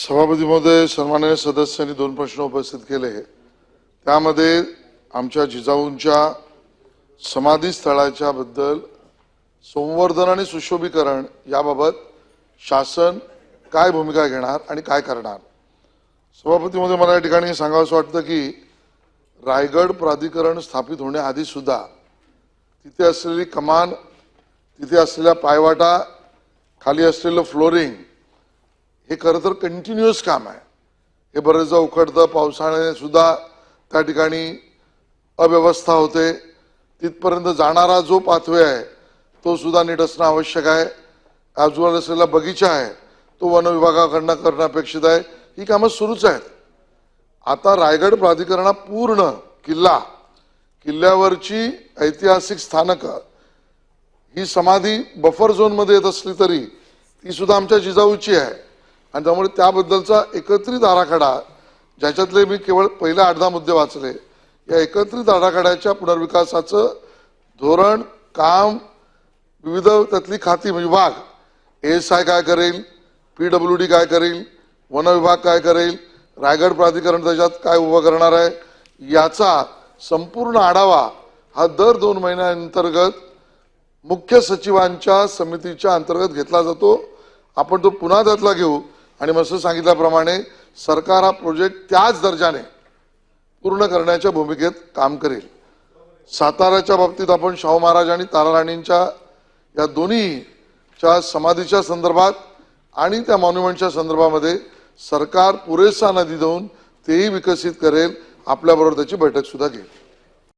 सभापती महोदय सन्माननीय सदस्यांनी दोन प्रश्न उपस्थित केले त्यामध्ये आमच्या जिजाऊंच्या समाधी स्थळाच्या बद्दल संवर्धन आणि सुशोभीकरण याबाबत शासन काय भूमिका घेणार आणि काय करणार? सभापतीमध्ये मला या ठिकाणी सांगावंसं वाटतं की रायगड प्राधिकरण स्थापित होण्याआधी सुद्धा तिथे असलेली कमान तिथे असलेल्या पायवाटा खाली असलेलं फ्लोरिंग हे खरं तर कंटिन्युअस काम आहे. हे बरेचदा उखडतं पावसाळ्याने सुद्धा त्या ठिकाणी अव्यवस्था होते. तिथपर्यंत जाणारा जो पाथवे आहे तो सुद्धा नीट असणं आवश्यक आहे. आजूबाजूला असलेला बगीचा आहे तो वन विभागाकडनं करणं अपेक्षित आहे. ही कामं सुरूच आहेत. आता रायगड प्राधिकरणा पूर्ण किल्ला किल्ल्यावरची ऐतिहासिक स्थानकं ही समाधी बफर झोनमध्ये येत असली तरी ती सुद्धा आमच्या जिजाऊची आहे. आणि त्यामुळे त्याबद्दलचा एकत्रित आराखडा ज्याच्यातले मी केवळ पहिले आठ दहा मुद्दे वाचले या एकत्रित आराखड्याच्या पुनर्विकासाचं धोरण काम विविध त्यातली खाती म्हणजे विभाग एस आय काय करेल पी डब्ल्यू डी काय करेल वन विभाग काय करेल रायगड प्राधिकरण त्याच्यात काय उभं करणार आहे याचा संपूर्ण आढावा हा दर दोन महिन्यांतर्गत मुख्य सचिवांच्या समितीच्या अंतर्गत घेतला जातो. आपण तो पुन्हा त्यातला घेऊ. आणि मस्त सांगितल्याप्रमाणे सरकार हा प्रोजेक्ट त्याच दर्जाने पूर्ण करण्याच्या भूमिकेत काम करेल. साताऱ्याच्या बाबतीत आपण शाहू महाराज आणि ताराराणींच्या या दोन्हीच्या समाधीच्या संदर्भात आणि त्या मॉन्युमेंटच्या संदर्भामध्ये सरकार पुरेसा निधी देऊन तेही विकसित करेल. आपल्याबरोबर त्याची बैठकसुद्धा घेईल.